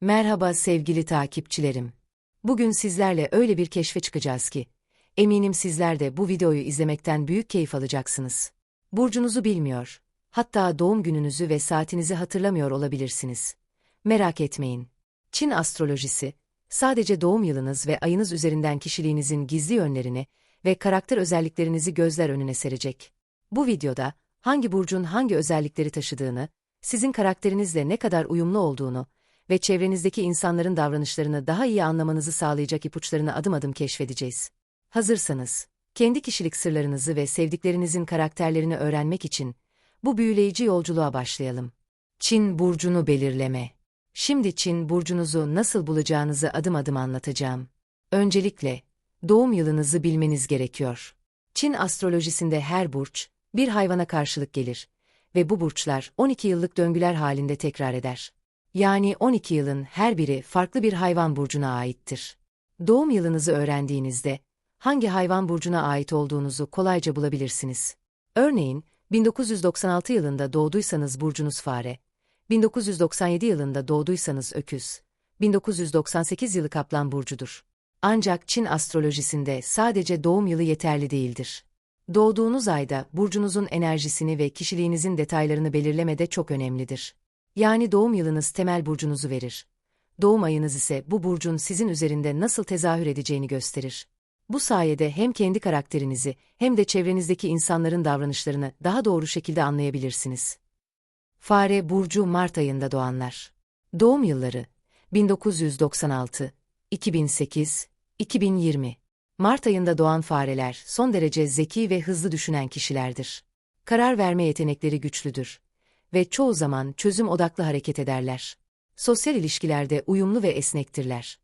Merhaba sevgili takipçilerim. Bugün sizlerle öyle bir keşfe çıkacağız ki, eminim sizler de bu videoyu izlemekten büyük keyif alacaksınız. Burcunuzu bilmiyor, hatta doğum gününüzü ve saatinizi hatırlamıyor olabilirsiniz. Merak etmeyin. Çin astrolojisi, sadece doğum yılınız ve ayınız üzerinden kişiliğinizin gizli yönlerini ve karakter özelliklerinizi gözler önüne serecek. Bu videoda, hangi burcun hangi özellikleri taşıdığını, sizin karakterinizle ne kadar uyumlu olduğunu ve çevrenizdeki insanların davranışlarını daha iyi anlamanızı sağlayacak ipuçlarını adım adım keşfedeceğiz. Hazırsanız, kendi kişilik sırlarınızı ve sevdiklerinizin karakterlerini öğrenmek için bu büyüleyici yolculuğa başlayalım. Çin burcunu belirleme. Şimdi Çin burcunuzu nasıl bulacağınızı adım adım anlatacağım. Öncelikle, doğum yılınızı bilmeniz gerekiyor. Çin astrolojisinde her burç, bir hayvana karşılık gelir ve bu burçlar 12 yıllık döngüler halinde tekrar eder. Yani 12 yılın her biri farklı bir hayvan burcuna aittir. Doğum yılınızı öğrendiğinizde, hangi hayvan burcuna ait olduğunuzu kolayca bulabilirsiniz. Örneğin, 1996 yılında doğduysanız burcunuz fare, 1997 yılında doğduysanız öküz, 1998 yılı kaplan burcudur. Ancak Çin astrolojisinde sadece doğum yılı yeterli değildir. Doğduğunuz ayda burcunuzun enerjisini ve kişiliğinizin detaylarını belirlemede çok önemlidir. Yani doğum yılınız temel burcunuzu verir. Doğum ayınız ise bu burcun sizin üzerinde nasıl tezahür edeceğini gösterir. Bu sayede hem kendi karakterinizi hem de çevrenizdeki insanların davranışlarını daha doğru şekilde anlayabilirsiniz. Fare burcu Mart ayında doğanlar. Doğum yılları 1996, 2008, 2020. Mart ayında doğan fareler son derece zeki ve hızlı düşünen kişilerdir. Karar verme yetenekleri güçlüdür ve çoğu zaman çözüm odaklı hareket ederler. Sosyal ilişkilerde uyumlu ve esnektirler.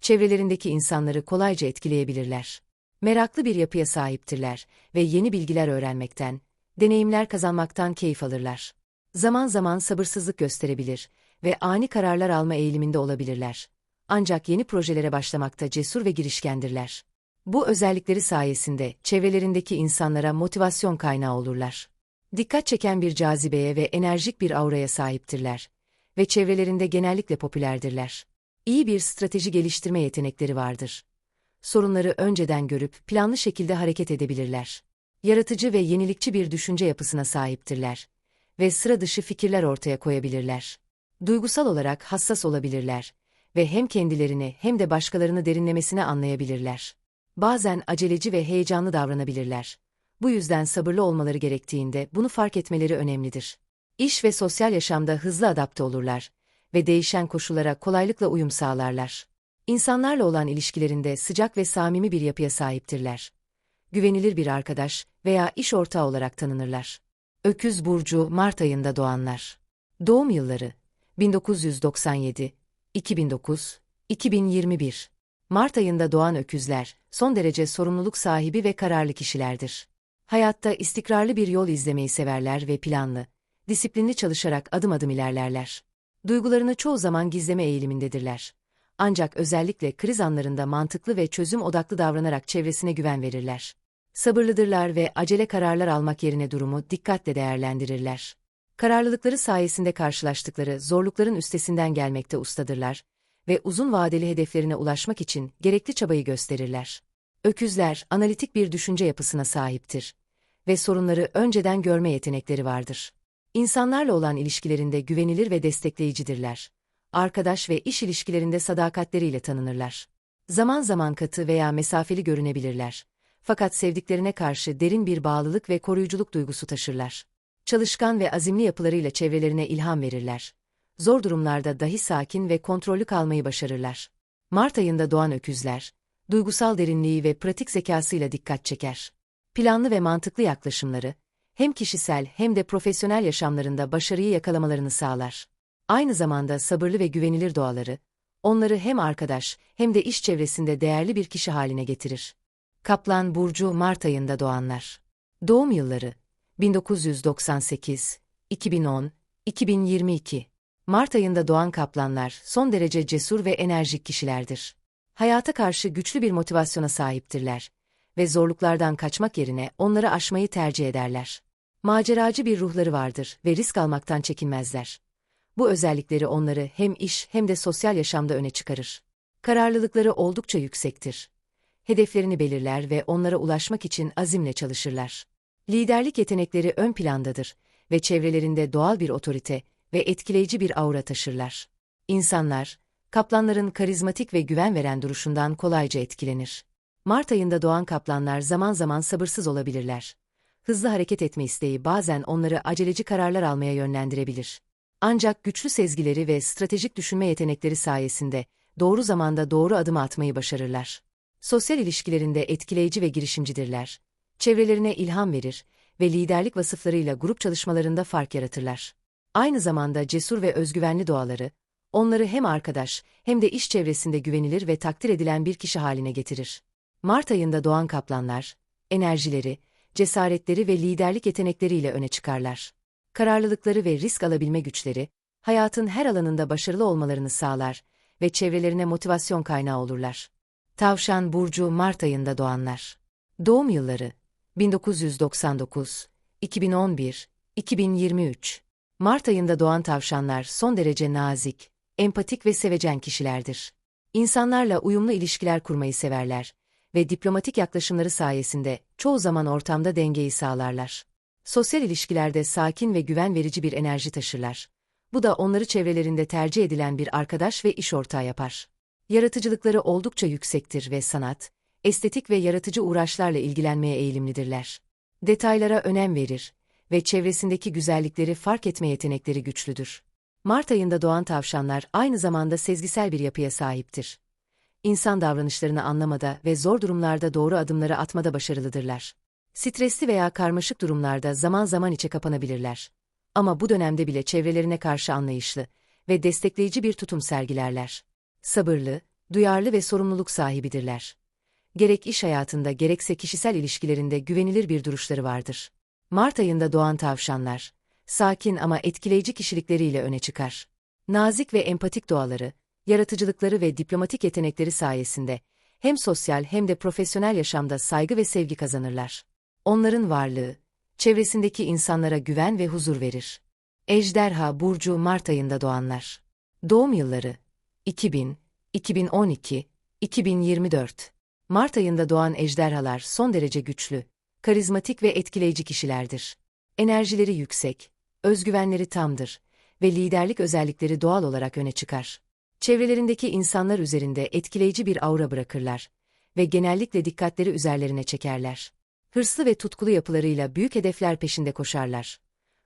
Çevrelerindeki insanları kolayca etkileyebilirler. Meraklı bir yapıya sahiptirler ve yeni bilgiler öğrenmekten, deneyimler kazanmaktan keyif alırlar. Zaman zaman sabırsızlık gösterebilir ve ani kararlar alma eğiliminde olabilirler. Ancak yeni projelere başlamakta cesur ve girişkendirler. Bu özellikleri sayesinde çevrelerindeki insanlara motivasyon kaynağı olurlar. Dikkat çeken bir cazibeye ve enerjik bir auraya sahiptirler ve çevrelerinde genellikle popülerdirler. İyi bir strateji geliştirme yetenekleri vardır. Sorunları önceden görüp planlı şekilde hareket edebilirler. Yaratıcı ve yenilikçi bir düşünce yapısına sahiptirler ve sıra dışı fikirler ortaya koyabilirler. Duygusal olarak hassas olabilirler ve hem kendilerini hem de başkalarını derinlemesine anlayabilirler. Bazen aceleci ve heyecanlı davranabilirler. Bu yüzden sabırlı olmaları gerektiğinde bunu fark etmeleri önemlidir. İş ve sosyal yaşamda hızlı adapte olurlar ve değişen koşullara kolaylıkla uyum sağlarlar. İnsanlarla olan ilişkilerinde sıcak ve samimi bir yapıya sahiptirler. Güvenilir bir arkadaş veya iş ortağı olarak tanınırlar. Öküz Burcu Mart ayında doğanlar. Doğum yılları 1997, 2009, 2021. Mart ayında doğan öküzler, son derece sorumluluk sahibi ve kararlı kişilerdir. Hayatta istikrarlı bir yol izlemeyi severler ve planlı, disiplinli çalışarak adım adım ilerlerler. Duygularını çoğu zaman gizleme eğilimindedirler. Ancak özellikle kriz anlarında mantıklı ve çözüm odaklı davranarak çevresine güven verirler. Sabırlıdırlar ve acele kararlar almak yerine durumu dikkatle değerlendirirler. Kararlılıkları sayesinde karşılaştıkları zorlukların üstesinden gelmekte ustadırlar ve uzun vadeli hedeflerine ulaşmak için gerekli çabayı gösterirler. Öküzler, analitik bir düşünce yapısına sahiptir ve sorunları önceden görme yetenekleri vardır. İnsanlarla olan ilişkilerinde güvenilir ve destekleyicidirler. Arkadaş ve iş ilişkilerinde sadakatleriyle tanınırlar. Zaman zaman katı veya mesafeli görünebilirler. Fakat sevdiklerine karşı derin bir bağlılık ve koruyuculuk duygusu taşırlar. Çalışkan ve azimli yapılarıyla çevrelerine ilham verirler. Zor durumlarda dahi sakin ve kontrollü kalmayı başarırlar. Mart ayında doğan öküzler, duygusal derinliği ve pratik zekasıyla dikkat çeker. Planlı ve mantıklı yaklaşımları, hem kişisel hem de profesyonel yaşamlarında başarıyı yakalamalarını sağlar. Aynı zamanda sabırlı ve güvenilir doğaları, onları hem arkadaş hem de iş çevresinde değerli bir kişi haline getirir. Kaplan Burcu Mart ayında doğanlar. Doğum yılları 1998, 2010, 2022. Mart ayında doğan kaplanlar son derece cesur ve enerjik kişilerdir. Hayata karşı güçlü bir motivasyona sahiptirler ve zorluklardan kaçmak yerine onları aşmayı tercih ederler. Maceracı bir ruhları vardır ve risk almaktan çekinmezler. Bu özellikleri onları hem iş hem de sosyal yaşamda öne çıkarır. Kararlılıkları oldukça yüksektir. Hedeflerini belirler ve onlara ulaşmak için azimle çalışırlar. Liderlik yetenekleri ön plandadır ve çevrelerinde doğal bir otorite ve etkileyici bir aura taşırlar. İnsanlar, kaplanların karizmatik ve güven veren duruşundan kolayca etkilenir. Mart ayında doğan kaplanlar zaman zaman sabırsız olabilirler. Hızlı hareket etme isteği bazen onları aceleci kararlar almaya yönlendirebilir. Ancak güçlü sezgileri ve stratejik düşünme yetenekleri sayesinde doğru zamanda doğru adım atmayı başarırlar. Sosyal ilişkilerinde etkileyici ve girişimcidirler. Çevrelerine ilham verir ve liderlik vasıflarıyla grup çalışmalarında fark yaratırlar. Aynı zamanda cesur ve özgüvenli doğaları, onları hem arkadaş hem de iş çevresinde güvenilir ve takdir edilen bir kişi haline getirir. Mart ayında doğan kaplanlar, enerjileri, cesaretleri ve liderlik yetenekleriyle öne çıkarlar. Kararlılıkları ve risk alabilme güçleri, hayatın her alanında başarılı olmalarını sağlar ve çevrelerine motivasyon kaynağı olurlar. Tavşan Burcu Mart ayında doğanlar. Doğum yılları 1999, 2011, 2023. Mart ayında doğan tavşanlar son derece nazik, empatik ve sevecen kişilerdir. İnsanlarla uyumlu ilişkiler kurmayı severler ve diplomatik yaklaşımları sayesinde çoğu zaman ortamda dengeyi sağlarlar. Sosyal ilişkilerde sakin ve güven verici bir enerji taşırlar. Bu da onları çevrelerinde tercih edilen bir arkadaş ve iş ortağı yapar. Yaratıcılıkları oldukça yüksektir ve sanat, estetik ve yaratıcı uğraşlarla ilgilenmeye eğilimlidirler. Detaylara önem verir ve çevresindeki güzellikleri fark etme yetenekleri güçlüdür. Mart ayında doğan tavşanlar aynı zamanda sezgisel bir yapıya sahiptir. İnsan davranışlarını anlamada ve zor durumlarda doğru adımları atmada başarılıdırlar. Stresli veya karmaşık durumlarda zaman zaman içe kapanabilirler. Ama bu dönemde bile çevrelerine karşı anlayışlı ve destekleyici bir tutum sergilerler. Sabırlı, duyarlı ve sorumluluk sahibidirler. Gerek iş hayatında gerekse kişisel ilişkilerinde güvenilir bir duruşları vardır. Mart ayında doğan tavşanlar, sakin ama etkileyici kişilikleriyle öne çıkar. Nazik ve empatik doğaları, yaratıcılıkları ve diplomatik yetenekleri sayesinde hem sosyal hem de profesyonel yaşamda saygı ve sevgi kazanırlar. Onların varlığı, çevresindeki insanlara güven ve huzur verir. Ejderha Burcu Mart ayında doğanlar. Doğum yılları 2000, 2012, 2024. Mart ayında doğan ejderhalar son derece güçlü, karizmatik ve etkileyici kişilerdir. Enerjileri yüksek, özgüvenleri tamdır ve liderlik özellikleri doğal olarak öne çıkar. Çevrelerindeki insanlar üzerinde etkileyici bir aura bırakırlar ve genellikle dikkatleri üzerlerine çekerler. Hırslı ve tutkulu yapılarıyla büyük hedefler peşinde koşarlar.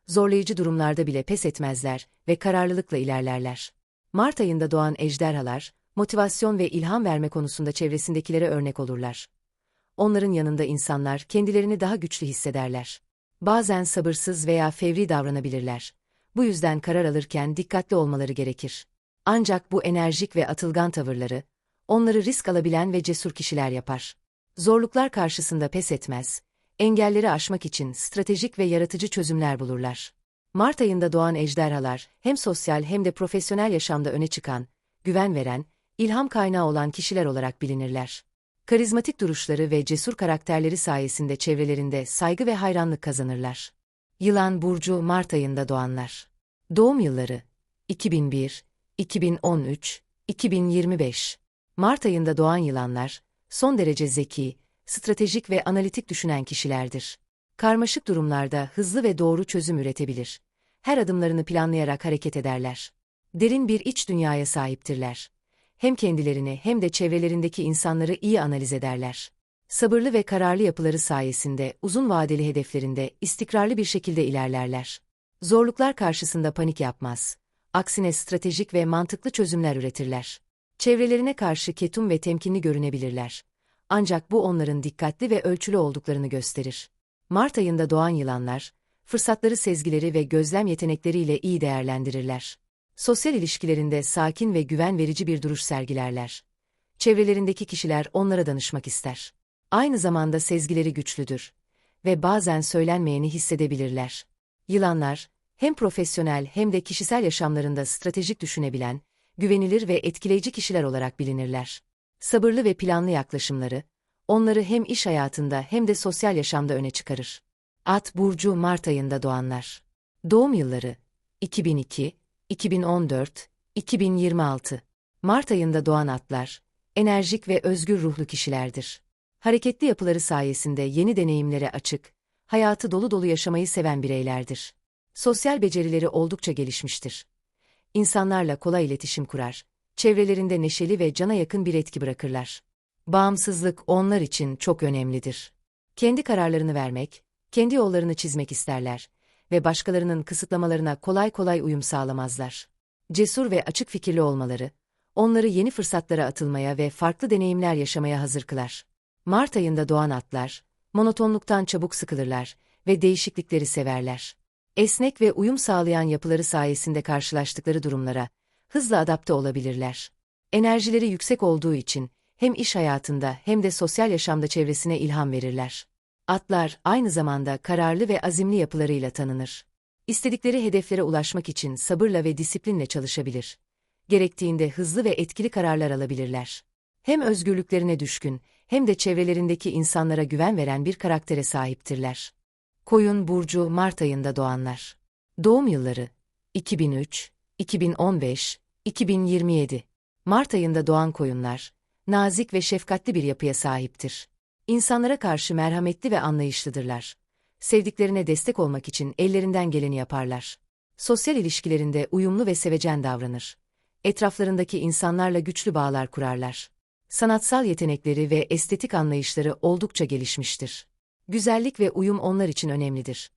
Zorlayıcı durumlarda bile pes etmezler ve kararlılıkla ilerlerler. Mart ayında doğan ejderhalar, motivasyon ve ilham verme konusunda çevresindekilere örnek olurlar. Onların yanında insanlar kendilerini daha güçlü hissederler. Bazen sabırsız veya fevri davranabilirler. Bu yüzden karar alırken dikkatli olmaları gerekir. Ancak bu enerjik ve atılgan tavırları, onları risk alabilen ve cesur kişiler yapar. Zorluklar karşısında pes etmez, engelleri aşmak için stratejik ve yaratıcı çözümler bulurlar. Mart ayında doğan ejderhalar, hem sosyal hem de profesyonel yaşamda öne çıkan, güven veren, ilham kaynağı olan kişiler olarak bilinirler. Karizmatik duruşları ve cesur karakterleri sayesinde çevrelerinde saygı ve hayranlık kazanırlar. Yılan Burcu Mart ayında doğanlar. Doğum yılları 2001, 2013, 2025. Mart ayında doğan yılanlar, son derece zeki, stratejik ve analitik düşünen kişilerdir. Karmaşık durumlarda hızlı ve doğru çözüm üretebilir. Her adımlarını planlayarak hareket ederler. Derin bir iç dünyaya sahiptirler. Hem kendilerini hem de çevrelerindeki insanları iyi analiz ederler. Sabırlı ve kararlı yapıları sayesinde uzun vadeli hedeflerinde istikrarlı bir şekilde ilerlerler. Zorluklar karşısında panik yapmaz. Aksine stratejik ve mantıklı çözümler üretirler. Çevrelerine karşı ketum ve temkinli görünebilirler. Ancak bu onların dikkatli ve ölçülü olduklarını gösterir. Mart ayında doğan yılanlar, fırsatları sezgileri ve gözlem yetenekleriyle iyi değerlendirirler. Sosyal ilişkilerinde sakin ve güven verici bir duruş sergilerler. Çevrelerindeki kişiler onlara danışmak ister. Aynı zamanda sezgileri güçlüdür ve bazen söylenmeyeni hissedebilirler. Yılanlar, hem profesyonel hem de kişisel yaşamlarında stratejik düşünebilen, güvenilir ve etkileyici kişiler olarak bilinirler. Sabırlı ve planlı yaklaşımları, onları hem iş hayatında hem de sosyal yaşamda öne çıkarır. At Burcu Mart ayında doğanlar. Doğum yılları 2002, 2014, 2026. Mart ayında doğan atlar, enerjik ve özgür ruhlu kişilerdir. Hareketli yapıları sayesinde yeni deneyimlere açık, hayatı dolu dolu yaşamayı seven bireylerdir. Sosyal becerileri oldukça gelişmiştir. İnsanlarla kolay iletişim kurar, çevrelerinde neşeli ve cana yakın bir etki bırakırlar. Bağımsızlık onlar için çok önemlidir. Kendi kararlarını vermek, kendi yollarını çizmek isterler ve başkalarının kısıtlamalarına kolay kolay uyum sağlamazlar. Cesur ve açık fikirli olmaları, onları yeni fırsatlara atılmaya ve farklı deneyimler yaşamaya hazır kılar. Mart ayında doğan atlar, monotonluktan çabuk sıkılırlar ve değişiklikleri severler. Esnek ve uyum sağlayan yapıları sayesinde karşılaştıkları durumlara hızla adapte olabilirler. Enerjileri yüksek olduğu için hem iş hayatında hem de sosyal yaşamda çevresine ilham verirler. Atlar aynı zamanda kararlı ve azimli yapılarıyla tanınır. İstedikleri hedeflere ulaşmak için sabırla ve disiplinle çalışabilir. Gerektiğinde hızlı ve etkili kararlar alabilirler. Hem özgürlüklerine düşkün, hem de çevrelerindeki insanlara güven veren bir karaktere sahiptirler. Koyun burcu Mart ayında doğanlar. Doğum yılları 2003, 2015, 2027. Mart ayında doğan koyunlar, nazik ve şefkatli bir yapıya sahiptir. İnsanlara karşı merhametli ve anlayışlıdırlar. Sevdiklerine destek olmak için ellerinden geleni yaparlar. Sosyal ilişkilerinde uyumlu ve sevecen davranır. Etraflarındaki insanlarla güçlü bağlar kurarlar. Sanatsal yetenekleri ve estetik anlayışları oldukça gelişmiştir. Güzellik ve uyum onlar için önemlidir.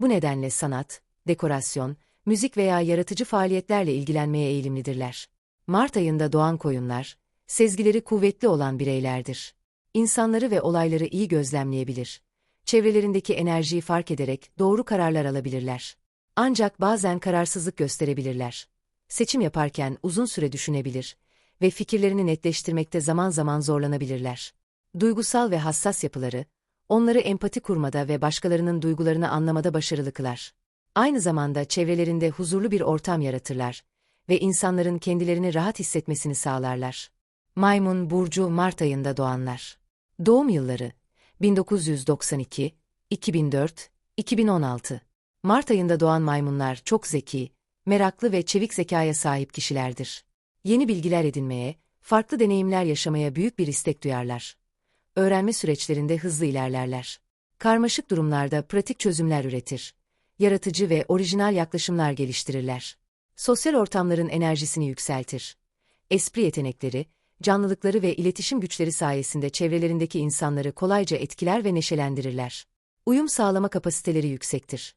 Bu nedenle sanat, dekorasyon, müzik veya yaratıcı faaliyetlerle ilgilenmeye eğilimlidirler. Mart ayında doğan koyunlar, sezgileri kuvvetli olan bireylerdir. İnsanları ve olayları iyi gözlemleyebilir. Çevrelerindeki enerjiyi fark ederek doğru kararlar alabilirler. Ancak bazen kararsızlık gösterebilirler. Seçim yaparken uzun süre düşünebilir ve fikirlerini netleştirmekte zaman zaman zorlanabilirler. Duygusal ve hassas yapıları, onları empati kurmada ve başkalarının duygularını anlamada başarılı kılar. Aynı zamanda çevrelerinde huzurlu bir ortam yaratırlar ve insanların kendilerini rahat hissetmesini sağlarlar. Maymun Burcu Mart ayında doğanlar. Doğum yılları 1992, 2004, 2016. Mart ayında doğan maymunlar çok zeki, meraklı ve çevik zekaya sahip kişilerdir. Yeni bilgiler edinmeye, farklı deneyimler yaşamaya büyük bir istek duyarlar. Öğrenme süreçlerinde hızlı ilerlerler. Karmaşık durumlarda pratik çözümler üretir. Yaratıcı ve orijinal yaklaşımlar geliştirirler. Sosyal ortamların enerjisini yükseltir. Espri yetenekleri, canlılıkları ve iletişim güçleri sayesinde çevrelerindeki insanları kolayca etkiler ve neşelendirirler. Uyum sağlama kapasiteleri yüksektir.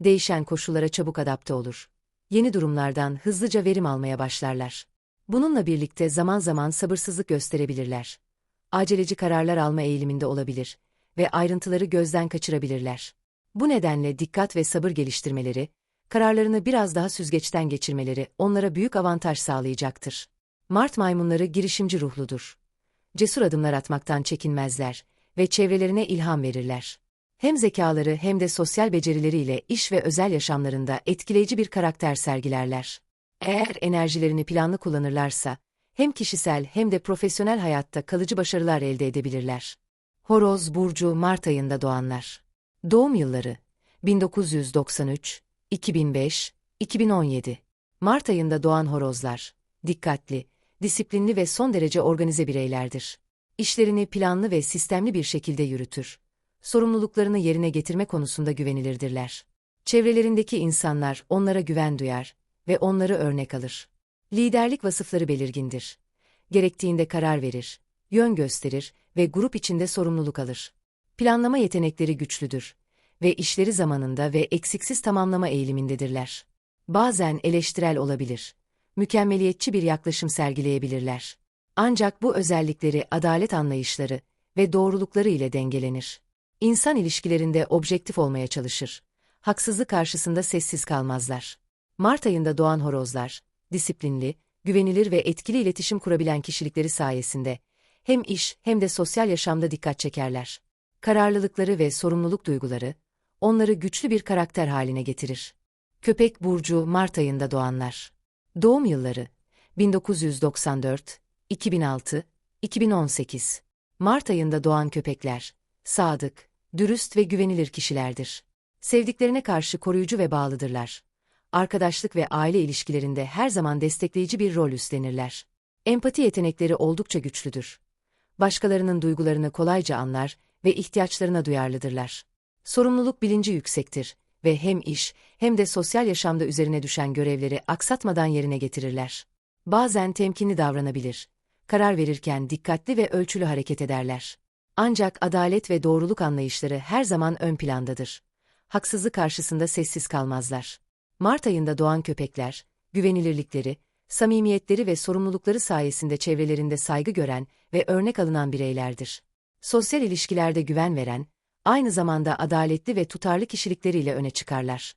Değişen koşullara çabuk adapte olur. Yeni durumlardan hızlıca verim almaya başlarlar. Bununla birlikte zaman zaman sabırsızlık gösterebilirler. Aceleci kararlar alma eğiliminde olabilir ve ayrıntıları gözden kaçırabilirler. Bu nedenle dikkat ve sabır geliştirmeleri, kararlarını biraz daha süzgeçten geçirmeleri onlara büyük avantaj sağlayacaktır. Mart maymunları girişimci ruhludur. Cesur adımlar atmaktan çekinmezler ve çevrelerine ilham verirler. Hem zekaları hem de sosyal becerileriyle iş ve özel yaşamlarında etkileyici bir karakter sergilerler. Eğer enerjilerini planlı kullanırlarsa, hem kişisel hem de profesyonel hayatta kalıcı başarılar elde edebilirler. Horoz Burcu Mart ayında doğanlar. Doğum yılları 1993, 2005, 2017. Mart ayında doğan horozlar, dikkatli, disiplinli ve son derece organize bireylerdir. İşlerini planlı ve sistemli bir şekilde yürütür. Sorumluluklarını yerine getirme konusunda güvenilirdirler. Çevrelerindeki insanlar onlara güven duyar ve onları örnek alır. Liderlik vasıfları belirgindir. Gerektiğinde karar verir, yön gösterir ve grup içinde sorumluluk alır. Planlama yetenekleri güçlüdür ve işleri zamanında ve eksiksiz tamamlama eğilimindedirler. Bazen eleştirel olabilir mükemmeliyetçi bir yaklaşım sergileyebilirler. Ancak bu özellikleri adalet anlayışları ve doğrulukları ile dengelenir. İnsan ilişkilerinde objektif olmaya çalışır. Haksızlık karşısında sessiz kalmazlar. Mart ayında doğan horozlar, disiplinli, güvenilir ve etkili iletişim kurabilen kişilikleri sayesinde hem iş hem de sosyal yaşamda dikkat çekerler. Kararlılıkları ve sorumluluk duyguları onları güçlü bir karakter haline getirir. Köpek burcu Mart ayında doğanlar Doğum yılları 1994, 2006, 2018. Mart ayında doğan köpekler, sadık, dürüst ve güvenilir kişilerdir. Sevdiklerine karşı koruyucu ve bağlıdırlar. arkadaşlık ve aile ilişkilerinde her zaman destekleyici bir rol üstlenirler. Empati yetenekleri oldukça güçlüdür. Başkalarının duygularını kolayca anlar ve ihtiyaçlarına duyarlıdırlar. Sorumluluk bilinci yüksektir ve hem iş hem de sosyal yaşamda üzerine düşen görevleri aksatmadan yerine getirirler. Bazen temkinli davranabilir. Karar verirken dikkatli ve ölçülü hareket ederler. Ancak adalet ve doğruluk anlayışları her zaman ön plandadır. Haksızlık karşısında sessiz kalmazlar. Mart ayında doğan köpekler, güvenilirlikleri, samimiyetleri ve sorumlulukları sayesinde çevrelerinde saygı gören ve örnek alınan bireylerdir. Sosyal ilişkilerde güven veren, aynı zamanda adaletli ve tutarlı kişilikleriyle öne çıkarlar.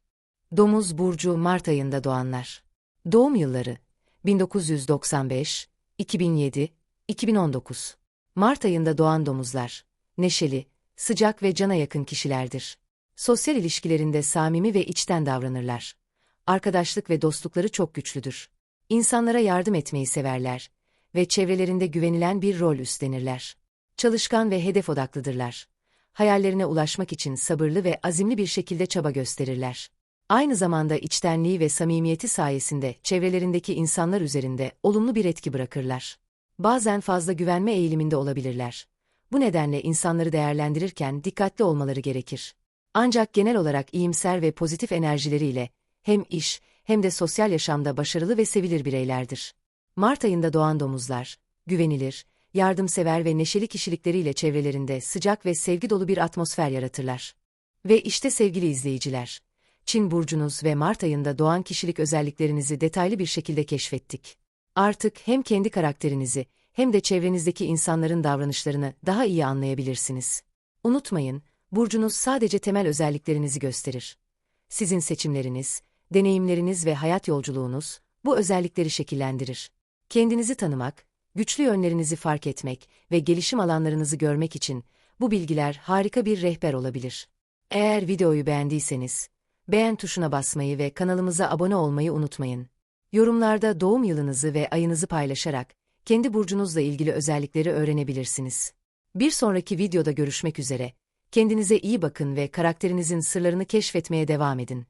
Domuz burcu Mart ayında doğanlar. Doğum yılları 1995, 2007, 2019. Mart ayında doğan domuzlar neşeli, sıcak ve cana yakın kişilerdir. Sosyal ilişkilerinde samimi ve içten davranırlar. Arkadaşlık ve dostlukları çok güçlüdür. İnsanlara yardım etmeyi severler ve çevrelerinde güvenilen bir rol üstlenirler. Çalışkan ve hedef odaklıdırlar. Hayallerine ulaşmak için sabırlı ve azimli bir şekilde çaba gösterirler. Aynı zamanda içtenliği ve samimiyeti sayesinde çevrelerindeki insanlar üzerinde olumlu bir etki bırakırlar. Bazen fazla güvenme eğiliminde olabilirler. Bu nedenle insanları değerlendirirken dikkatli olmaları gerekir. Ancak genel olarak iyimser ve pozitif enerjileriyle hem iş hem de sosyal yaşamda başarılı ve sevilir bireylerdir. Mart ayında doğan domuzlar, güvenilir, yardımsever ve neşeli kişilikleriyle çevrelerinde sıcak ve sevgi dolu bir atmosfer yaratırlar. Ve işte sevgili izleyiciler, Çin burcunuz ve Mart ayında doğan kişilik özelliklerinizi detaylı bir şekilde keşfettik. Artık hem kendi karakterinizi hem de çevrenizdeki insanların davranışlarını daha iyi anlayabilirsiniz. Unutmayın, burcunuz sadece temel özelliklerinizi gösterir. Sizin seçimleriniz, deneyimleriniz ve hayat yolculuğunuz bu özellikleri şekillendirir. Kendinizi tanımak, güçlü yönlerinizi fark etmek ve gelişim alanlarınızı görmek için bu bilgiler harika bir rehber olabilir. Eğer videoyu beğendiyseniz, beğen tuşuna basmayı ve kanalımıza abone olmayı unutmayın. Yorumlarda doğum yılınızı ve ayınızı paylaşarak kendi burcunuzla ilgili özellikleri öğrenebilirsiniz. Bir sonraki videoda görüşmek üzere. Kendinize iyi bakın ve karakterinizin sırlarını keşfetmeye devam edin.